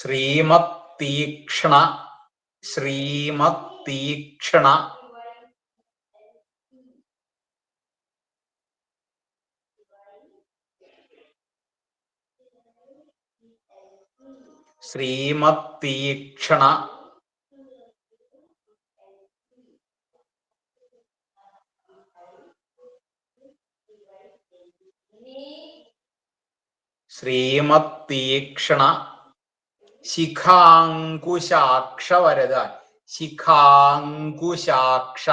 ശ്രീമത്തീക്ഷണ ശ്രീമത്തീക്ഷണ. ശ്രീമത്തീക്ഷണ. ശ്രീമത്തീക്ഷണ. ശിഖാങ്കുശാക്ഷ വരതാൻ. ശിഖാങ്കുശാക്ഷ.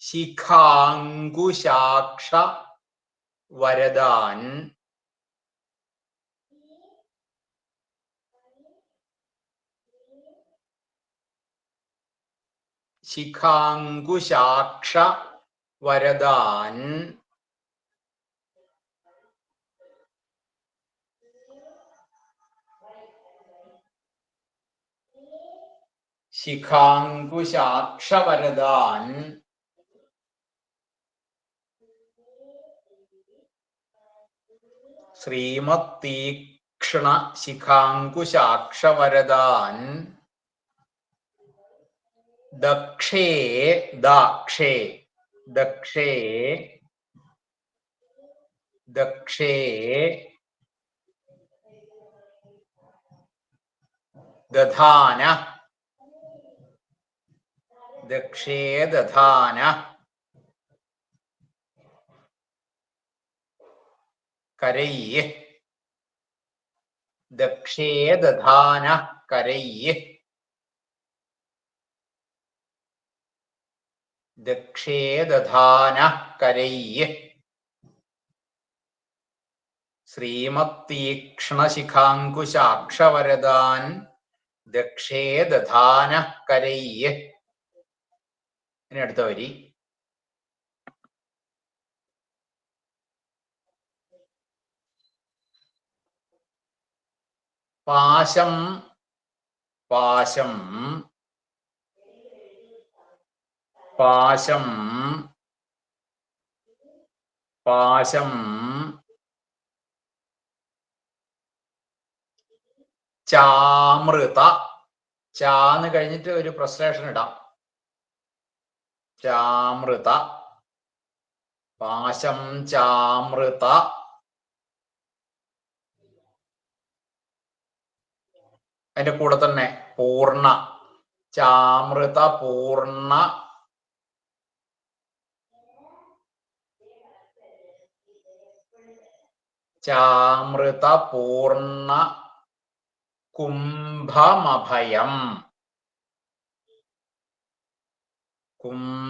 ശിഖാങ്കുശാക്ഷ വരദാൻ ശിഖാങ്കുശാക്ഷ വരദാൻ ശിഖാങ്കുശാക്ഷവരദാൻ ശ്രീമത്തീക്ഷണ ശിഖാങ്കുശാക്ഷവരദാൻ ദക്ഷേ ദാക്ഷേ ദക്ഷേ ദക്ഷേ ദധാന ദക്ഷേ ദധാന കരയ്യ്. ദക്ഷേ ദധാന കരയ്യ്. ദക്ഷേ ദധാന കരയ്യ്. ശ്രീമത്തീക്ഷണശിഖാങ്കുശാക്ഷവരദാൻ ദക്ഷേ ദധാന കരയ്യ്. ഇനി അടുത്ത വരി. പാശം പാശം പാശം പാശം ചാമൃത. ചാന്ന് കഴിഞ്ഞിട്ട് ഒരു പ്രസ്ലേഷൻ ഇടാം. ചാമൃത. പാശം ചാമൃത. അതിന്റെ കൂടെ തന്നെ പൂർണ. ചാമൃത പൂർണ. ചാമൃത പൂർണ. കുംഭമഭയം.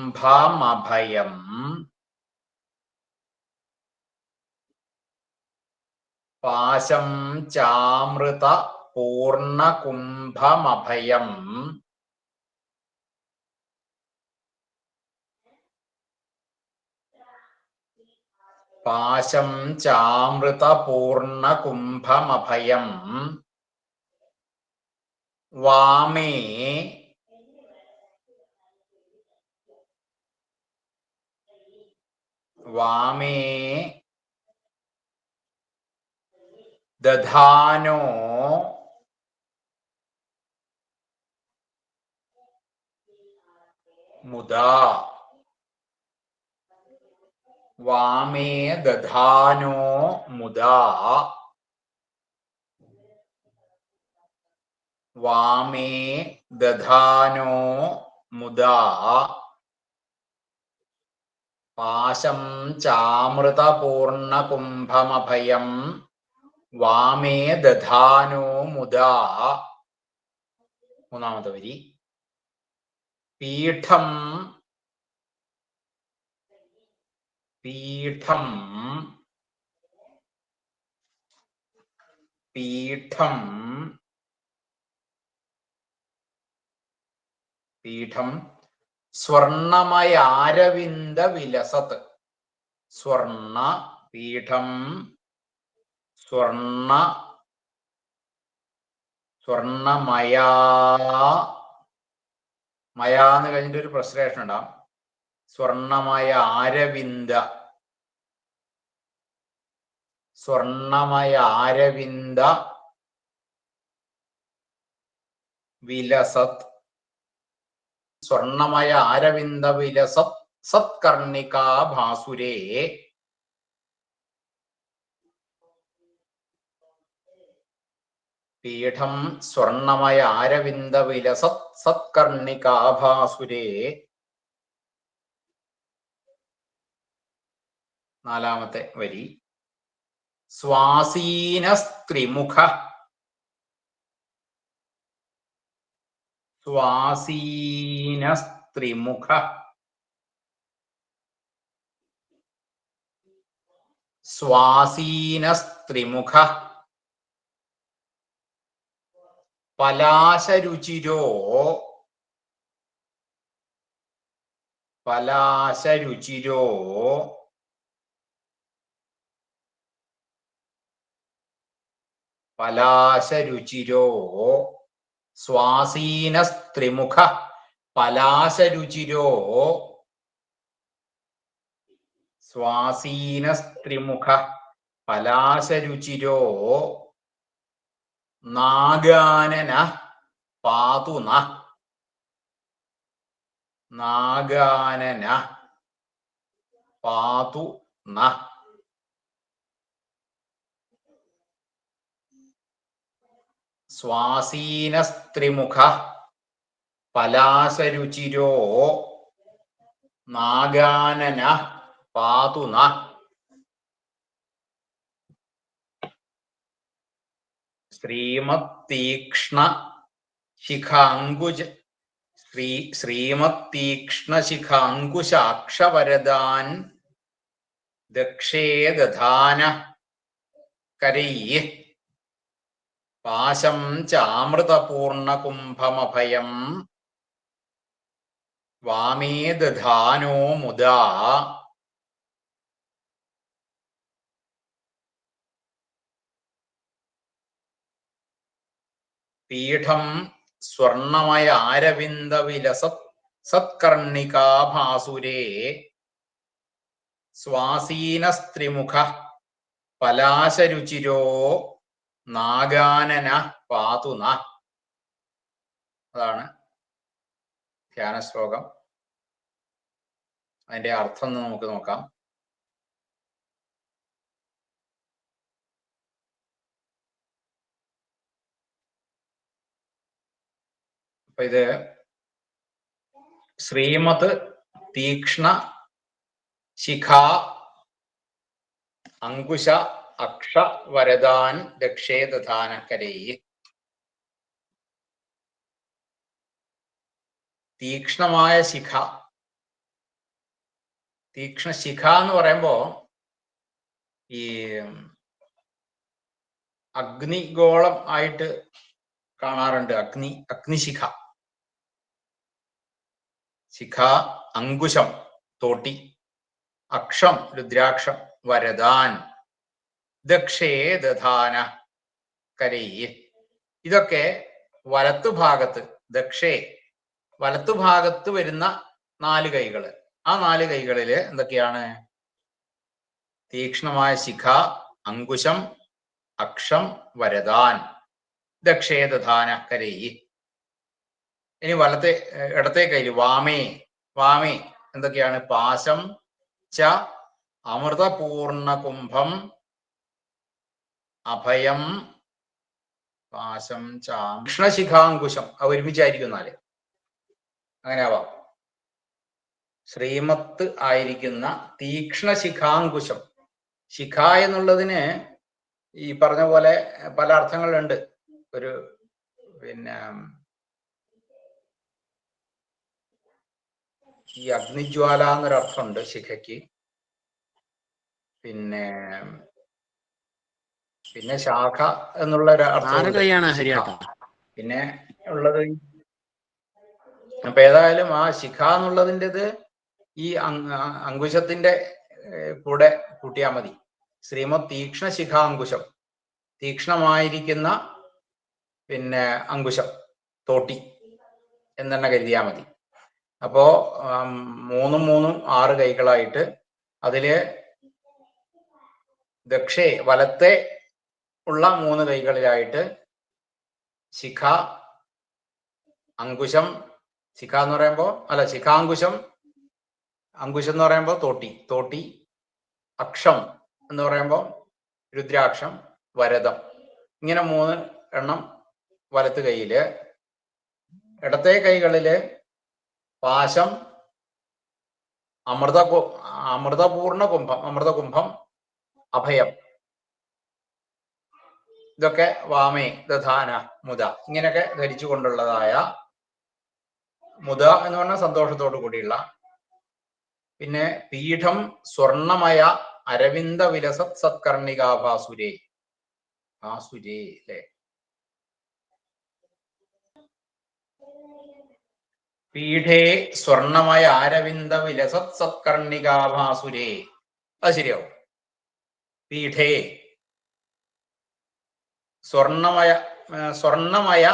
കുംഭമഭയം പാശം ചാമൃത പൂർണ കുംഭമഭയം പാശം ചാമൃത പൂർണ കുംഭമഭയം വാമേ വാമേ ദധാനോ മുദാ വാമേ ദധാനോ മുദാ വാമേ ദധാനോ മുദാ പാശം ചാമൃതപൂർണകുംഭമഭയം വാമേ ദധാനോ മുദാ. മൂന്നാമത്തെ വരി. പീഠം പീഠം പീഠം പീഠം സ്വർണമയാരവിന്ദ വിലസത്ത് സ്വർണ പീഠം സ്വർണ സ്വർണമയാ മയാന്ന് കഴിഞ്ഞിട്ട് ഒരു പ്രശ്നേഷൻ ഉണ്ടാവും. സ്വർണമയ ആരവിന്ദ. സ്വർണമയ ആരവിന്ദ വിലസത്. സ്വർണമയ ആരവിന്ദ വിലസത് സത്കർണികാ ഭാസുരേ. പീഠം സ്വർണമയ ആരവിന്ദ സത്കർണിക ഭാസുരേ. നാലാമത്തെ വരി. സ്വാസീന സ്ത്രീമുഖ സ്വാസീന സ്ത്രീമുഖ സ്വാസീന സ്ത്രീമുഖ പലാശരുചിരോ. പലാശരുചിരോ. പലാശരുചിരോ. സ്വാസീന സ്ത്രിമുഖ പലാശരുചിരോ സ്വാസീന സ്ത്രിമുഖ പലാശരുചിരോ നാഗാനന പാതുന നാഗാനന പാതുന സ്വാസീന പലാസരുചിരോ നാഗാനന പാതുന ശ്രീമത്തീക്ഷ്ണ ശിഖാങ്കുജ ശ്രീ ശ്രീമത്തീക്ഷ്ണ ശിഖാങ്കുശാക്ഷവരദാൻ ദക്ഷേ ദധാന കരൈ. പാശം ചാമൃതപൂർണകുംഭമഭയം. വാമേ ദധാനോ മുദാ. പീഠം സ്വർണമയ ആരവിന്ദ സത്കർണികാഭാസുരേ സ്വാസീനസ്ത്രിമുഖ പലാശരുചിരോ നാഗാനന പാതുന അതാണ് ധ്യാന ശ്ലോകം. അതിന്റെ അർത്ഥം നമുക്ക് നോക്കാം. അപ്പൊ ഇത് ശ്രീമത് തീക്ഷ്ണ ശിഖ അങ്കുശ അക്ഷ വരദാൻ ദക്ഷേ ദധാനക്കരൈ തീക്ഷ്ണമായ ശിഖ. തീക്ഷ്ണ ശിഖ എന്ന് പറയുമ്പോ ഈ അഗ്നിഗോളം ആയിട്ട് കാണാറുണ്ട്. അഗ്നി അഗ്നിശിഖ. ശിഖ അങ്കുശം തോട്ടി. അക്ഷം രുദ്രാക്ഷം വരദാൻ. ദക്ഷേ ദധാന കരൈ. ഇതൊക്കെ വലത്തുഭാഗത്ത് ദക്ഷേ വലത്തുഭാഗത്ത് വരുന്ന നാല് കൈകൾ. ആ നാല് കൈകളിൽ എന്തൊക്കെയാണ്? തീക്ഷ്ണമായ ശിഖ അങ്കുശം അക്ഷം വരദാൻ. ദക്ഷേ ദധാന കരൈ. ഇനി വലത്തെ ഇടത്തെ കയ്യിൽ വാമേ. വാമേ എന്തൊക്കെയാണ്? പാശം ച അമൃതപൂർണ കുംഭം അഭയം പാശം ചാം കൃഷ്ണശിഖാങ്കുശം. അവ ഒരുമിച്ചായിരിക്കും നാല്. അങ്ങനെ ആവാം ശ്രീമത്ത് ആയിരിക്കുന്ന തീക്ഷ്ണ ശിഖാങ്കുശം ശിഖ എന്നുള്ളതിന് ഈ പറഞ്ഞ പോലെ പല അർത്ഥങ്ങളുണ്ട്. ഒരു പിന്നെ ഈ അഗ്നിജ്വാല എന്നൊരർത്ഥമുണ്ട് ശിഖയ്ക്ക്. പിന്നെ പിന്നെ ശാഖ എന്നുള്ള ഒരു പിന്നെ ഉള്ളത് അപ്പൊ ഏതായാലും ആ ശിഖ എന്നുള്ളതിന്റെത് ഈ അങ് അങ്കുശത്തിന്റെ കൂടെ കൂട്ടിയാൽ മതി. ശ്രീമത് തീക്ഷ്ണ ശിഖ അങ്കുശം. തീക്ഷ്ണമായിരിക്കുന്ന പിന്നെ അങ്കുശം തോട്ടി എന്നെ കരുതിയാൽ മതി. അപ്പോ മൂന്നും മൂന്നും ആറ് കൈകളായിട്ട് അതിൽ ദക്ഷേ വലത്തെ ഉള്ള മൂന്ന് കൈകളിലായിട്ട് ശിഖ അങ്കുശം ശിഖ എന്ന് പറയുമ്പോൾ അല്ല ശിഖാങ്കുശം അങ്കുശം എന്ന് പറയുമ്പോൾ തോട്ടി തോട്ടി അക്ഷം എന്ന് പറയുമ്പോൾ രുദ്രാക്ഷം വരതം ഇങ്ങനെ മൂന്ന് എണ്ണം വലത്ത് കൈയിൽ. ഇടത്തെ കൈകളിൽ പാശം അമൃത അമൃതപൂർണ കുംഭം അമൃതകുംഭം അഭയം. ഇതൊക്കെ വാമേ ദധാന മുത ഇങ്ങനെയൊക്കെ ധരിച്ചു കൊണ്ടുള്ളതായ മുത എന്ന് പറഞ്ഞാൽ സന്തോഷത്തോടു കൂടിയുള്ള. പിന്നെ പീഠം സ്വർണമയ അരവിന്ദ വിലസത് സത്കർണികാഭാസുരേ ഭാസുരേ. അല്ലെ? പീഠേ സ്വർണമയ അരവിന്ദ വിലസത് സത്കർണികാഭാസുരേ അത് ശരിയാവും. പീഠേ സ്വർണമയ സ്വർണമയ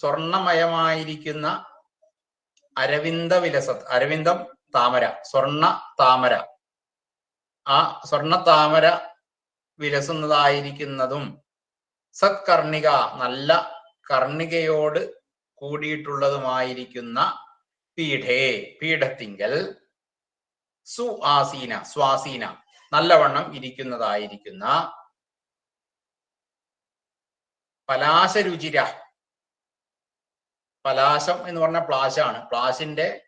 സ്വർണമയമായിരിക്കുന്ന അരവിന്ദ വിലസത് അരവിന്ദം താമര സ്വർണ താമര. ആ സ്വർണ താമര വിലസുന്നതായിരിക്കുന്നതും സത്കർണിക നല്ല കർണികയോട് കൂടിയിട്ടുള്ളതുമായിരിക്കുന്ന പീഠേ പീഠത്തിങ്കൽ. സു ആസീന സ്വാസീന നല്ലവണ്ണം ഇരിക്കുന്നതായിരിക്കുന്ന പലാശരുചിര പലാശം എന്ന് പറഞ്ഞ പ്ലാശാണ് പ്ലാസിന്റെ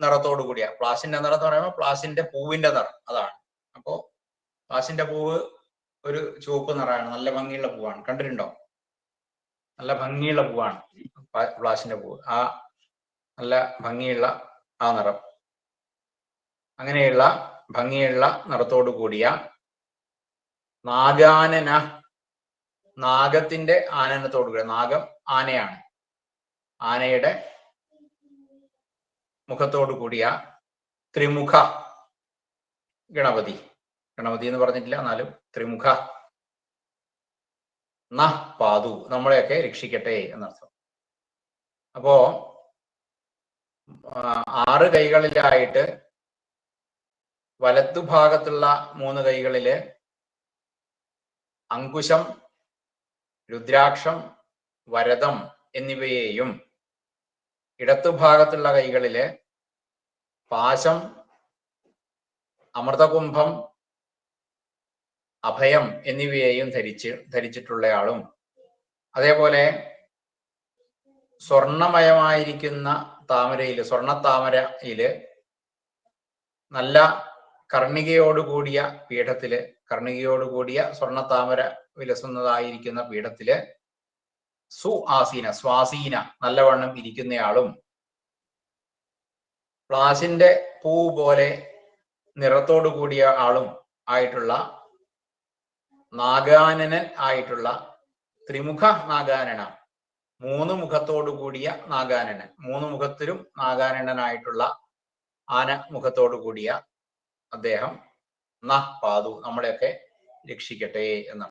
നിറത്തോടു കൂടിയ. പ്ലാസിന്റെ നിറം എന്ന് പറയുമ്പോൾ പ്ലാസിന്റെ പൂവിന്റെ നിറം. അതാണ്. അപ്പോ പ്ലാസിന്റെ പൂവ് ഒരു ചുവപ്പ് നിറമാണ്. നല്ല ഭംഗിയുള്ള പൂവാണ്. കണ്ടിട്ടുണ്ടോ? നല്ല ഭംഗിയുള്ള പൂവാണ് പ്ലാസിന്റെ പൂവ്. ആ നല്ല ഭംഗിയുള്ള ആ നിറം. അങ്ങനെയുള്ള ഭംഗിയുള്ള നിറത്തോടു കൂടിയ നാഗാനന നാഗത്തിന്റെ ആനനത്തോടു കൂടെ. നാഗം ആനയാണ്. ആനയുടെ മുഖത്തോടു കൂടിയ ത്രിമുഖ ഗണപതി. ഗണപതി എന്ന് പറഞ്ഞിട്ടില്ല എന്നാലും ത്രിമുഖ ന പാതു. നമ്മളെയൊക്കെ രക്ഷിക്കട്ടെ എന്നർത്ഥം. അപ്പോ ആറ് കൈകളിലായിട്ട് വലത്തുഭാഗത്തുള്ള മൂന്ന് കൈകളിൽ അങ്കുശം രുദ്രാക്ഷം വരദം എന്നിവയെയും ഇടത്തുഭാഗത്തുള്ള കൈകളിലെ പാശം അമൃതകുംഭം അഭയം എന്നിവയെയും ധരിച്ച് ധരിച്ചിട്ടുള്ളയാളും. അതേപോലെ സ്വർണമയമായിരിക്കുന്ന താമരയിൽ സ്വർണ താമരയിൽ നല്ല കർണികയോടുകൂടിയ പീഠത്തിൽ കർണികയോടുകൂടിയ സ്വർണ താമര വിലസുന്നതായിരിക്കുന്ന പീഠത്തിൽ സു ആസീന സ്വാസീന നല്ലവണ്ണം ഇരിക്കുന്നയാളും പ്ലാസിന്റെ പൂ പോലെ നിറത്തോടു കൂടിയ ആളും ആയിട്ടുള്ള നാഗാനനൻ ആയിട്ടുള്ള ത്രിമുഖ നാഗാനന. മൂന്ന് മുഖത്തോടു കൂടിയ നാഗാനനൻ. മൂന്ന് മുഖത്തിലും നാഗാനനനായിട്ടുള്ള ആന മുഖത്തോടു കൂടിയ അദ്ദേഹം. ന പാതു നമ്മളെയൊക്കെ രക്ഷിക്കട്ടെ എന്നാണ്